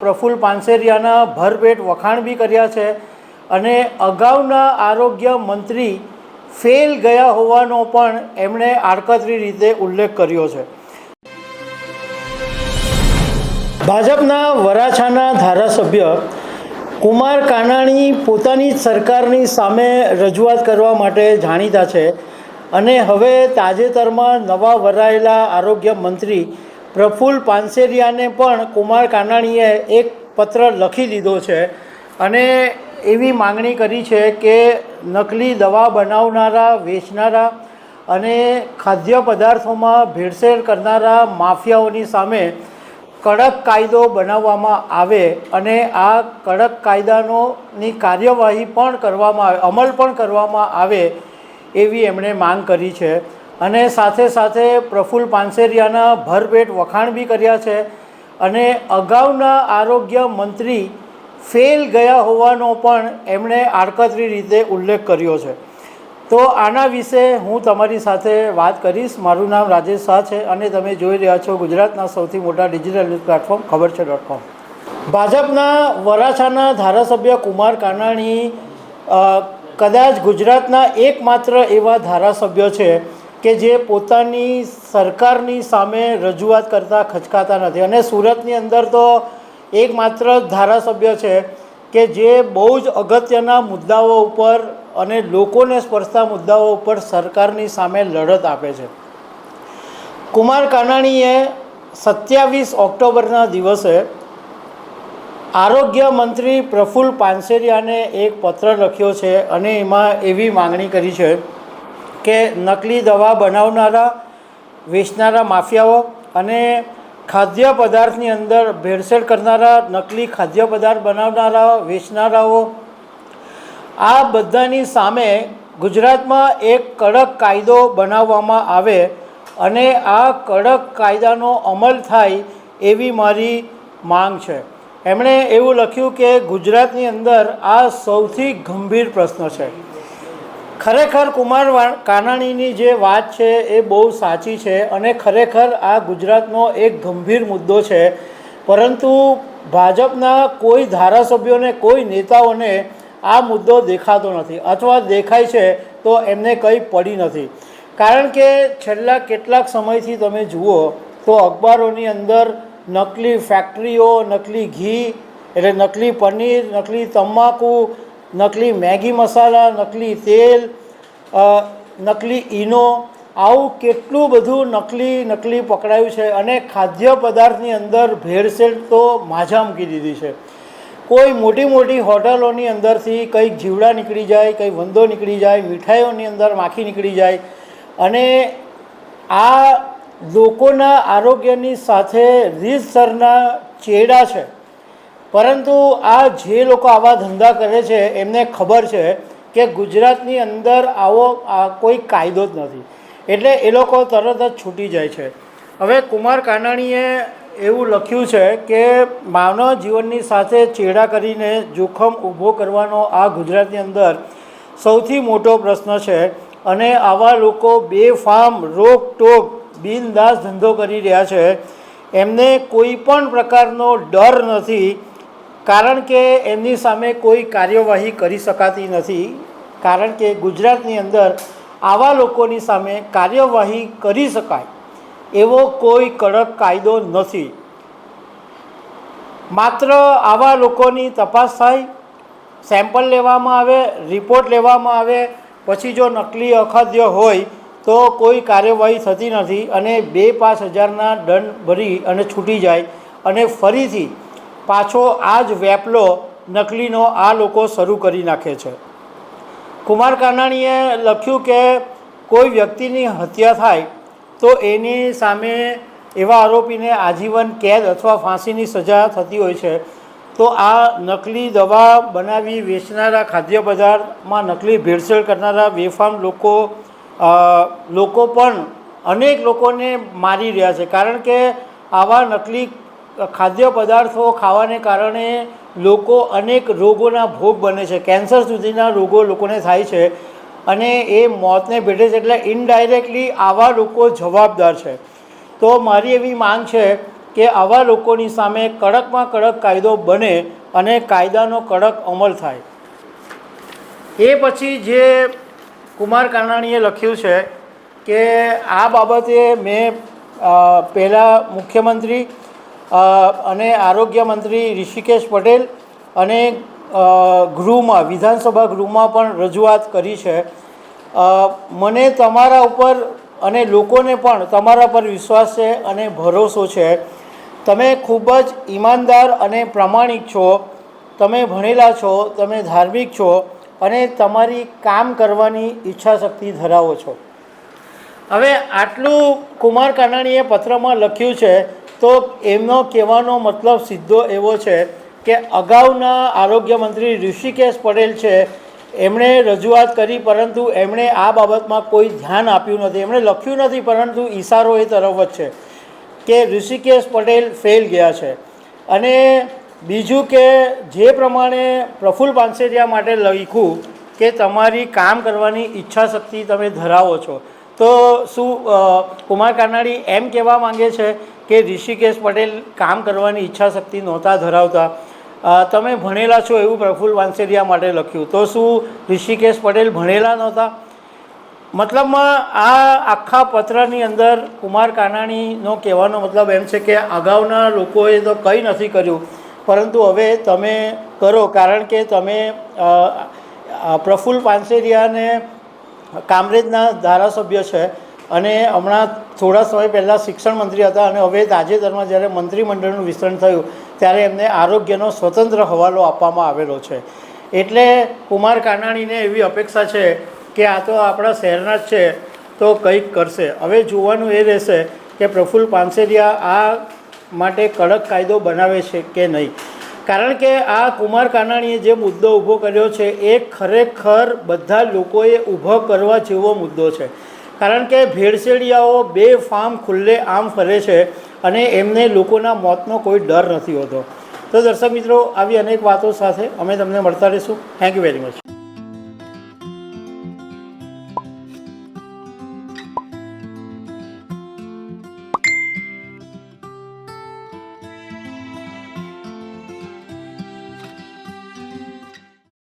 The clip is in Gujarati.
પ્રફુલ્લ પાનસેરિયાના ભરપેટ વખાણ બી કર્યા છે અને અગાઉના આરોગ્ય મંત્રી ફેલ ગયા હોવાનો પણ એમણે આડકતરી રીતે ઉલ્લેખ કર્યો છે. ભાજપના વરાછાના ધારાસભ્ય કુમાર કાનાણી પોતાની સરકારની સામે રજૂઆત કરવા માટે જાણીતા છે અને હવે તાજેતરમાં નવા વરાયેલા આરોગ્ય મંત્રી પ્રફુલ્લ પાનસેરિયાને પણ કુમાર કાનાણીએ એક પત્ર લખી દીધો છે અને એવી માંગણી કરી છે કે નકલી દવા બનાવનારા, વેચનારા અને ખાદ્ય પદાર્થોમાં ભેળસેળ કરનારા માફિયાઓની સામે કડક કાયદો બનાવવામાં આવે અને આ કડક કાયદાનોની કાર્યવાહી પણ કરવામાં આવે, અમલ પણ કરવામાં આવે એવી એમણે માંગ કરી છે. અને સાથે સાથે પ્રફુલ પાનસેરિયાના ભરપેટ વખાણ બી કર્યા છે. અને અગાઉના આરોગ્ય મંત્રી ફેલ ગયા હોવાનો પણ એમણે આડકતરી રીતે ઉલ્લેખ કર્યો છે. તો આના વિશે હું તમારી સાથે વાત કરીશ. મારું નામ રાજેશ શાહ છે અને તમે જોઈ રહ્યા છો ગુજરાતના સૌથી મોટા ડિજિટલ ન્યૂઝ પ્લેટફોર્મ ખબર છે ડોટ કોમ. ભાજપના વરાછાના ધારાસભ્ય કુમાર કાનાણી કદાચ ગુજરાતના એકમાત્ર એવા ધારાસભ્ય છે. કે જે પોતાની સરકારની સામે રજૂઆત કરતા ખચકાતા નથી. અને સુરતની અંદર તો એકમાત્ર ધારાસભ્ય છે કે જે બહુ જ અગત્યના મુદ્દાઓ ઉપર અને લોકોને સ્પર્શતા મુદ્દાઓ ઉપર સરકારની સામે લડત આપે છે. કુમાર કાનાણીએ સત્યાવીસ ઓક્ટોબરના દિવસે આરોગ્ય મંત્રી પ્રફુલ્લ પાનસેરિયાને એક પત્ર લખ્યો છે અને એમાં એવી માંગણી કરી છે કે નકલી દવા બનાવનારા, વેચનારા માફિયાઓ અને ખાદ્ય પદાર્થની અંદર ભેળસેળ કરનારા, નકલી ખાદ્ય પદાર્થ બનાવનારા વેચનારાઓ, આ બધાની સામે ગુજરાતમાં એક કડક કાયદો બનાવવામાં આવે અને આ કડક કાયદાનો અમલ થાય એવી મારી માંગ છે. એમણે એવું લખ્યું કે ગુજરાતની અંદર આ સૌથી ગંભીર પ્રશ્ન છે. ખરેખર કુમાર કાનાણીની જે વાત છે એ બહુ સાચી છે અને ખરેખર આ ગુજરાતનો એક ગંભીર મુદ્દો છે. પરંતુ ભાજપના કોઈ ધારાસભ્યોને, કોઈ નેતાઓને આ મુદ્દો દેખાતો નથી અથવા દેખાય છે તો એમને કંઈ પડી નથી. કારણ કે છેલ્લા કેટલાક સમયથી તમે જુઓ તો અખબારોની અંદર નકલી ફેક્ટરીઓ નકલી ઘી, એટલે નકલી પનીર, નકલી તમાકુ નકલી મેગી મસાલા, નકલી તેલ નકલી ઈનો, આવું કેટલું બધું નકલી નકલી પકડાયું છે અને ખાદ્ય પદાર્થની અંદર ભેળસેળ તો માજા મૂકી દીધી છે. કોઈ મોટી મોટી હોટલોની અંદરથી કંઈક જીવડા નીકળી જાય, કંઈ વંદો નીકળી જાય, મીઠાઈઓની અંદર માખી નીકળી જાય અને આ લોકોના આરોગ્યની સાથે રીતસરના ચેડા છે. પરંતુ આ જે લોકો આવા ધંધા કરે છે, એમને ખબર છે કે ગુજરાતની અંદર આવો, આ કોઈ કાયદો જ નથી. એટલે એ લોકો તરત જ છૂટી જાય છે. હવે કુમાર કાનાણીએ એવું લખ્યું છે કે માનવ જીવનની સાથે ચેડા કરીને જોખમ ઊભો કરવાનો આ ગુજરાતની અંદર સૌથી મોટો પ્રશ્ન છે અને આવા લોકો બેફામ, રોકટોક, બિનદાસ ધંધો કરી રહ્યા છે. એમને કોઈ પણ પ્રકારનો ડર નથી કારણ કે એમની સામે કોઈ કાર્યવાહી કરી શકાતી નથી. કારણ કે ગુજરાતની અંદર આવા લોકોની સામે કાર્યવાહી કરી શકાય એવો કોઈ કડક કાયદો નથી. માત્ર આવા લોકોની તપાસ થાય, સેમ્પલ લેવામાં આવે, રિપોર્ટ લેવામાં આવે, પછી જો નકલી અખાદ્ય હોય તો કોઈ કાર્યવાહી થતી નથી અને બે પાંચ હજારના દંડ ભરી અને છૂટી જાય અને ફરીથી પાછો આ જ વેપલો નકલીનો આ લોકો શરૂ કરી નાખે છે. કુમાર કાનાણીએ લખ્યું કે કોઈ વ્યક્તિની હત્યા થાય તો એની સામે એવા આરોપીને આજીવન કેદ અથવા ફાંસીની સજા થતી હોય છે. તો આ નકલી દવા બનાવી વેચનારા ખાદ્ય પદાર્થમાં નકલી ભેળસેળ કરનારા બેફામ લોકો લોકો પણ અનેક લોકોને મારી રહ્યા છે. કારણ કે આવા નકલી ખાદ્ય પદાર્થો ખાવાને કારણે લોકો અનેક રોગોના ભોગ બને છે. કેન્સર સુધીના રોગો લોકોને થાય છે અને એ મોતને ભેટે છે એટલે ઇનડાયરેક્ટલી આવા લોકો જવાબદાર છે. તો મારી એવી માંગ છે કે આવા લોકોની સામે કડકમાં કડક કાયદો બને અને કાયદાનો કડક અમલ થાય. એ પછી જે કુમાર કાનાણીએ લખ્યું છે કે આ બાબતે મેં પહેલાં મુખ્યમંત્રી અને આરોગ્ય મંત્રી ઋષિકેશ પટેલ અને ગૃહમાં, વિધાનસભા ગૃહમાં પણ રજૂઆત કરી છે. મને તમારા ઉપર અને લોકોને પણ તમારા પર વિશ્વાસ છે અને ભરોસો છે. તમે ખૂબ જ ઈમાનદાર અને પ્રામાણિક છો. તમે ભણેલા છો, તમે ધાર્મિક છો અને તમારી કામ કરવાની ઈચ્છા શક્તિ ધરાવો છો. હવે આટલું કુમાર કાનાણીએ પત્રમાં લખ્યું છે તો એમનો કહેવાનો મતલબ સીધો એવો છે કે અગાઉના આરોગ્ય મંત્રી ઋષિકેશ પટેલ છે, એમણે રજૂઆત કરી પરંતુ એમણે આ બાબતમાં કોઈ ધ્યાન આપ્યું નથી. એમણે લખ્યું નથી, પરંતુ ઈશારો એ તરફ જ છે કે ઋષિકેશ પટેલ ફેલ ગયા છે. અને બીજું કે જે પ્રમાણે પ્રફુલ્લ પાનસેરિયા માટે લખ્યું કે તમારી કામ કરવાની ઈચ્છા શક્તિ તમે ધરાવો છો. તો શું કુમાર કાનાણી એમ કહેવા માંગે છે કે ઋષિકેશ પટેલ કામ કરવાની ઈચ્છા શક્તિ નહોતા ધરાવતા. તમે ભણેલા છો એવું પ્રફુલ્લ વાંસેરિયા માટે લખ્યું. તો શું ઋષિકેશ પટેલ ભણેલા નહોતા? મતલબમાં આ આખા પત્રની અંદર કુમાર કાનાણીનો કહેવાનો મતલબ એમ છે કે અગાઉના લોકોએ તો કંઈ નથી કર્યું. પરંતુ હવે તમે કરો. કારણ કે તમે પ્રફુલ્લ પાનસેરિયાને કામરેજના ધારાસભ્ય છે અને હમણાં થોડા સમય પહેલાં શિક્ષણ મંત્રી હતા અને હવે તાજેતરમાં જ્યારે મંત્રીમંડળનું વિસ્તરણ થયું, ત્યારે એમને આરોગ્યનો સ્વતંત્ર હવાલો આપવામાં આવેલો છે. એટલે કુમાર કાનાણીને એવી અપેક્ષા છે કે આ તો આપણા શહેરના જ છે, તો કંઈક કરશે. હવે જોવાનું એ રહેશે કે પ્રફુલ્લ પાનસેરિયા આ માટે કડક કાયદો બનાવે છે કે નહીં. કારણ કે આ કુમાર કાનાણીએ જે મુદ્દો ઊભો કર્યો છે, એ ખરેખર બધા લોકોએ ઊભો કરવા જેવો મુદ્દો છે. કારણ કે ભેળસેડિયાઓ બે ફાર્મ ખુલ્લે આમ ફરે છે અને એમને લોકોના મોતનો કોઈ ડર નથી હોતો. તો દર્શક મિત્રો, આવી અનેક વાતો સાથે અમે તમને મળતા રહીશું. Thank you very much